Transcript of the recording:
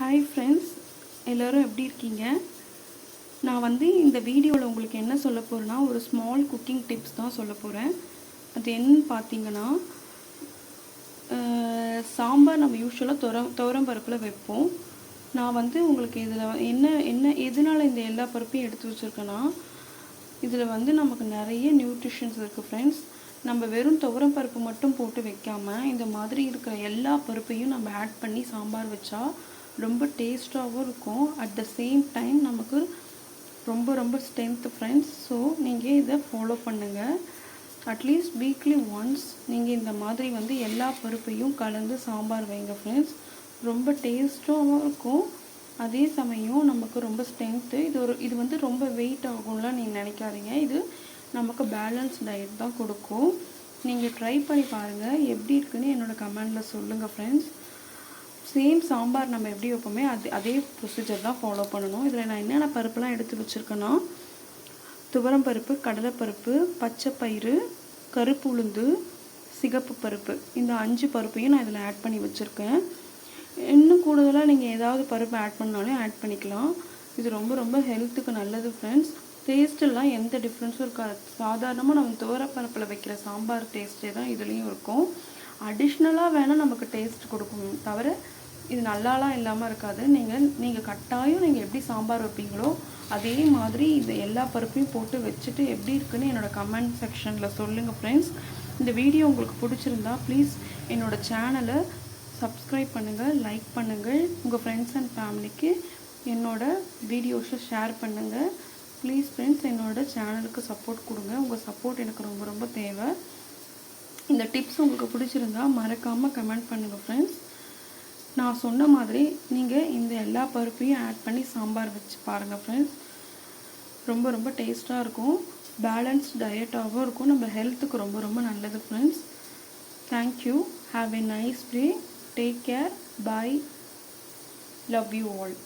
Hi friends எல்லோரும் எப்படி இருக்கீங்க? நான் வந்து இந்த வீடியோவில் உங்களுக்கு என்ன சொல்ல போகிறேன்னா ஒரு ஸ்மால் குக்கிங் டிப்ஸ் தான் சொல்ல போகிறேன் அது என்னன்னு பார்த்தீங்கன்னா சாம்பார் நம்ம யூஸ்வலாக துர துவரம் பருப்பில் வைப்போம். நான் வந்து உங்களுக்கு இதில் என்ன என்ன எதனால் இந்த எல்லா பருப்பையும் எடுத்து வச்சுருக்கேன்னா இதில் வந்து நமக்கு நிறைய நியூட்ரிஷன்ஸ் இருக்குது ஃப்ரெண்ட்ஸ் நம்ம வெறும் துவரம் பருப்பு மட்டும் போட்டு வைக்காமல் இந்த மாதிரி இருக்கிற எல்லா பருப்பையும் நம்ம ஆட் பண்ணி சாம்பார் வச்சா ரொம்ப டேஸ்ட்டாகவும் இருக்கும். அட் த சேம் டைம் நமக்கு ரொம்ப ரொம்ப ஸ்ட்ரென்த் ஃப்ரெண்ட்ஸ் ஸோ நீங்கள் இதை ஃபாலோ பண்ணுங்கள் அட்லீஸ்ட் வீக்லி ஒன்ஸ் நீங்கள் இந்த மாதிரி வந்து எல்லா பருப்பையும் கலந்து சாம்பார் வைங்க ஃப்ரெண்ட்ஸ் ரொம்ப டேஸ்ட்டாகவும் இருக்கும். அதே சமயம் நமக்கு ரொம்ப ஸ்ட்ரென்த்து இது ஒரு இது வந்து ரொம்ப வெயிட் ஆகும்லாம் நீங்கள் நினைக்காதீங்க. இது நமக்கு பேலன்ஸ் டயட் தான் கொடுக்கும். நீங்கள் ட்ரை பண்ணி பாருங்கள் எப்படி இருக்குன்னு என்னோட கமெண்டில் சொல்லுங்கள் ஃப்ரெண்ட்ஸ் சேம் சாம்பார் நம்ம எப்படி வைப்போமே அது அதே ப்ரொசீஜர் தான் ஃபாலோ பண்ணணும். இதில் நான் என்னென்ன பருப்புலாம் எடுத்து வச்சுருக்கேன்னா துவரம் பருப்பு கடலைப்பருப்பு பச்சை பயிறு கருப்பு உளுந்து சிகப்பு பருப்பு. இந்த அஞ்சு பருப்பையும் நான் இதில் ஆட் பண்ணி வச்சுருக்கேன். இன்னும் கூடுதலாக நீங்கள் ஏதாவது பருப்பு ஆட் பண்ணாலும் ஆட் பண்ணிக்கலாம். இது ரொம்ப ரொம்ப ஹெல்த்துக்கு நல்லது ஃப்ரெண்ட்ஸ் டேஸ்ட்டெல்லாம் எந்த டிஃப்ரென்ஸும் இருக்காது. சாதாரணமாக நம்ம துவரப்பருப்பில் வைக்கிற சாம்பார் டேஸ்ட்டே தான் இதுலேயும் இருக்கும். அடிஷ்னலாக வேணால் நமக்கு டேஸ்ட் கொடுக்கும். தவிர இது நல்லாலாம் இல்லாமல் இருக்காது. நீங்கள் நீங்கள் கட்டாயம் நீங்கள் எப்படி சாம்பார் வைப்பீங்களோ அதே மாதிரி இது எல்லா பருப்பையும் போட்டு வச்சுட்டு எப்படி இருக்குன்னு என்னோடய கமெண்ட் செக்ஷனில் சொல்லுங்கள் ஃப்ரெண்ட்ஸ் இந்த வீடியோ உங்களுக்கு பிடிச்சிருந்தா ப்ளீஸ் என்னோடய சேனலை சப்ஸ்கிரைப் பண்ணுங்கள் லைக் பண்ணுங்கள் உங்கள் ஃப்ரெண்ட்ஸ் அண்ட் ஃபேமிலிக்கு என்னோடய வீடியோஸை ஷேர் பண்ணுங்கள் ப்ளீஸ் ஃப்ரெண்ட்ஸ் என்னோட சேனலுக்கு சப்போர்ட் கொடுங்க. உங்கள் சப்போர்ட் எனக்கு ரொம்ப ரொம்ப தேவை. இந்த டிப்ஸ் உங்களுக்கு பிடிச்சிருந்தா மறக்காமல் கமெண்ட் பண்ணுங்கள் ஃப்ரெண்ட்ஸ் நான் சொன்ன மாதிரி நீங்கள் இந்த எல்லா பருப்பையும் ஆட் பண்ணி சாம்பார் வச்சு பாருங்கள் ஃப்ரெண்ட்ஸ் ரொம்ப ரொம்ப டேஸ்ட்டாக இருக்கும். பேலன்ஸ் டயட்டாகவும் இருக்கும். நம்ம ஹெல்த்துக்கு ரொம்ப ரொம்ப நல்லது friends thank you have a nice day take care bye love you all